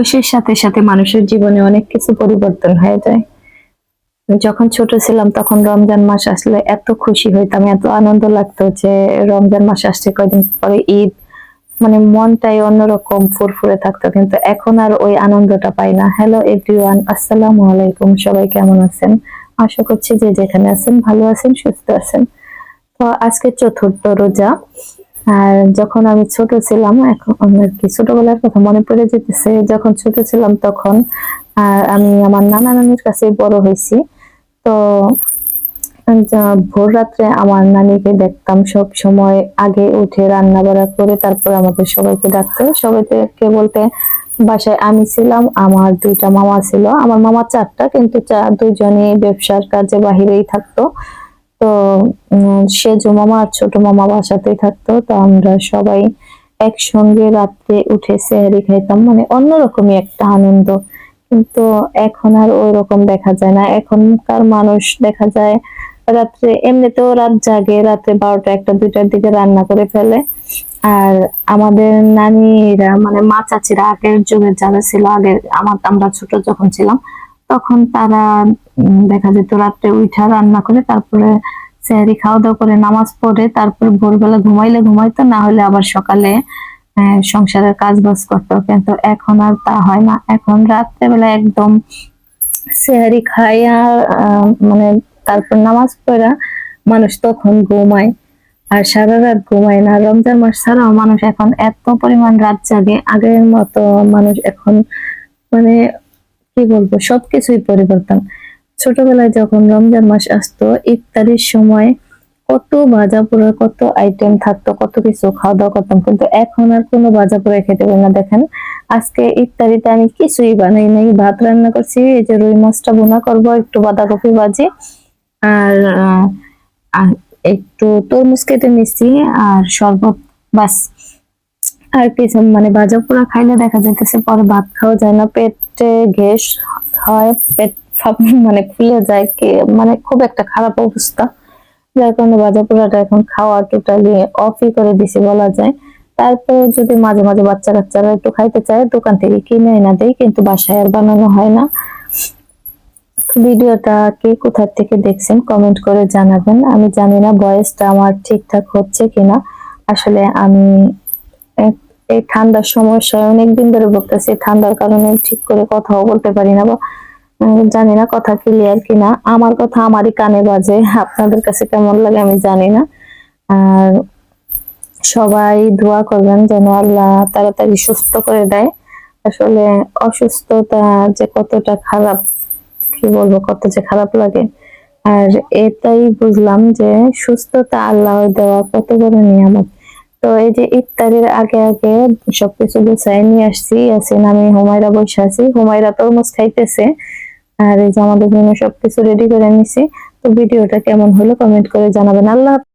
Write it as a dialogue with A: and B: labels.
A: বয়সের সাথে সাথে মানুষের জীবনে অনেক কিছু পরিবর্তন হয়ে যায়। যখন ছোট ছিলাম, তখন রমজান মাস আসলে এত খুশি হইতাম, এত আনন্দ লাগতো যে রমজান মাস আসছে, কয়দিন পরে ঈদ মানে মনটাই অন্যরকম ফুরফুরে থাকতো। কিন্তু এখন আর ওই আনন্দটা পাই না। হ্যালো এভরিওয়ান আসসালামু আলাইকুম, সবাই কেমন আছেন? আশা করছি যে যেখানে আছেন, ভালো আছেন, সুস্থ আছেন। তো আজকে চতুর্থ রোজা। আর যখন আমি ছোট ছিলাম, এখন আর কি ছোটবেলার কথা মনে পড়ে যেতেছে, যখন ছোট ছিলাম তখন, আর আমি আমার নানা নানির কাছে বড় হয়েছি। তো ভোর রাত্রে আমার নানিকে দেখতাম সব সময় আগে উঠে রান্না বাড়া করে তারপর আমাদের সবাইকে ডাকতো। সবাইকে বলতে বাসায় আমি ছিলাম, আমার দুইটা মামা ছিল। আমার মামা চারটা, কিন্তু দুইজনই ব্যবসার কাজে বাহিরেই থাকতো। তো সেজো মামা আর ছোট মামা বাসাতেই থাকতো, তো আমরা সবাই একসঙ্গে রাত্রে উঠে সেহারি খাইতাম। মানে অন্যরকমই একটা আনন্দ। কিন্তু এখন আর ওই রকম দেখা যায় না। এখনকার মানুষ দেখা যায় রাত্রে, এমনিতেও রাত জাগে, রাত্রে বারোটা একটা, দুইটার দিকে রান্না করে ফেলে। আর আমাদের নানিরা মানে মা চাচিরা আগের যুগের যারা ছিল আগে আমার, আমরা ছোট যখন ছিলাম তখন তারা দেখা যেত রাত্রে উঠা রান্না করে, তারপরে সেহারি খাওয়া দাওয়া করে, নামাজ পড়ে, তারপরে ভোরবেলা ঘুমাইলে ঘুমাইতো, না হলে আবার সকালে সংসারের কাজ বাজ করতো। কিন্তু এখন আর তা হয় না। এখন রাত্রেবেলা একদম সেহারি খাইয়া মানে তারপর নামাজ পড়া মানুষ তখন ঘুমায়। আর সারা রাত ঘুমায় না। রমজান মাস ছাড়াও মানুষ এখন এত পরিমাণ রাত জাগে। আগের মতো মানুষ এখন মানে কি বলব, সবকিছুই পরিবর্তন। ছোটবেলায় যখন রমজান মাস আসতো, ইফতারির সময় কত ভাজা পোড়া কত আইটেম থাকতো, কত কিছু খাওয়া দাওয়া করতাম। কিন্তু এখন আর কোনো ভাজা পোড়া খেতে পারি না, দেখেন। আজকে ইফতারিতে আমি কিছুই বানাই নাই, ভাত রান্না করছি, এই যে রুই মাছটা বোনা করব, একটু বাঁধাকপি ভাজি, আর একটু তরমুজ কেটে নিচ্ছি আর শরবত, বাস। আর কিছু মানে ভাজা পোড়া খাইলে দেখা যাইতেছে পরে ভাত খাওয়া যায় না, পেটে গ্যাস হয়, পেট মানে ফুলে যায়, কি মানে খুব একটা খারাপ অবস্থা। যার কারণে ভাজা পোড়াটা এখন খাওয়া টোটালি অফই করে দিছি বলা যায়। তারপর যদি মাঝে মাঝে বাচ্চা কাচ্চারা একটু খাইতে চায়, দোকান থেকে কিনে এনে দেয়, কিন্তু বাসায় আর বানানো হয় না। ভিডিওটা কে কোথা থেকে দেখছেন কমেন্ট করে জানাবেন। আমি জানি না ভয়েসটা আমার ঠিকঠাক হচ্ছে কিনা। আসলে আমি এই ঠান্ডার সমস্যায় অনেকদিন ধরে ভুগতেছি ঠান্ডার কারণে ঠিক করে কথাও বলতে পারি না বা জানি না কথা ক্লিয়ার কিনা। আমার কথা আমারই কানে বাজে, আপনাদের কাছে কেমন লাগে আমি জানি না। আর সবাই দোয়া করবেন যেন আল্লাহ তাড়াতাড়ি সুস্থ করে দেয়। আসলে অসুস্থতা যে কতটা খারাপ, কি বলব, কত যে খারাপ লাগে। আর এটাই বুঝলাম যে সুস্থতা আল্লাহ দেওয়া কত বড় নিয়ামত। তো এই যে ইফতারের আগে আগে সবকিছু গুছাই নিয়ে আসছি। ইয়াসিন, আমি হুমাইরা বসে আছি। হুমায়রা তরমুজ খাইতেছে। আর এই যে আমাদের জন্য সবকিছু রেডি করে নিছি। তো ভিডিওটা কেমন হলো কমেন্ট করে জানাবেন। আল্লাহ।